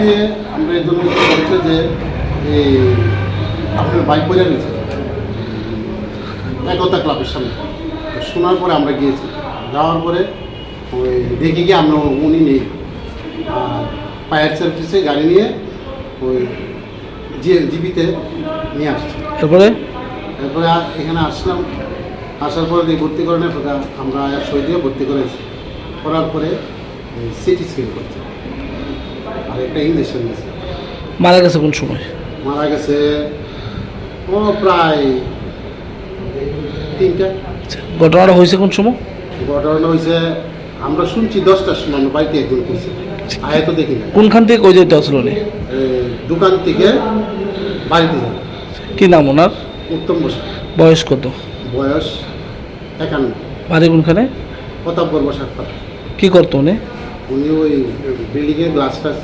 আসছি আমরা এই জন্য বলছে যে এই আপনার বাইক পরে নিয়েছে একতা ক্লাবের সামনে। শোনার পরে আমরা গিয়েছি। যাওয়ার পরে ওই দেখি গিয়ে আমরা উনি নেই। আর ফায়ার সার্ভিসে গাড়ি নিয়ে ওই জিবিতে নিয়ে আসছি। তারপরে? আ- এখানে আসলাম। আসার পরে দিয়ে ভর্তি করে নেই আমরা সই দিয়ে ভর্তি করেছি। করার পরে সিটি স্ক্যান করছে। আর একটা ইঞ্জেকশন দিয়েছে মারা গেছে কোন সময়? মারা গেছে ও প্রায় তিনটা। আচ্ছা, ঘটনাটা হয়েছে কোন সময়? ঘটনাটা হয়েছে আমরা শুনছি দশটার সময় আমরা বাড়িতে একজন করছি আয়া তো দেখি না কোনখান থেকে কই যেতে আসলো এই দোকান থেকে বাড়িতে যাই। কি নাম ওনার? উত্তম বসা। বয়স কত? বয়স একান্ন। বাড়ি কোনখানে? প্রতাপগড় বসার কি করতো উনি? উনি ওই বিল্ডিংয়ে গ্লাস টাস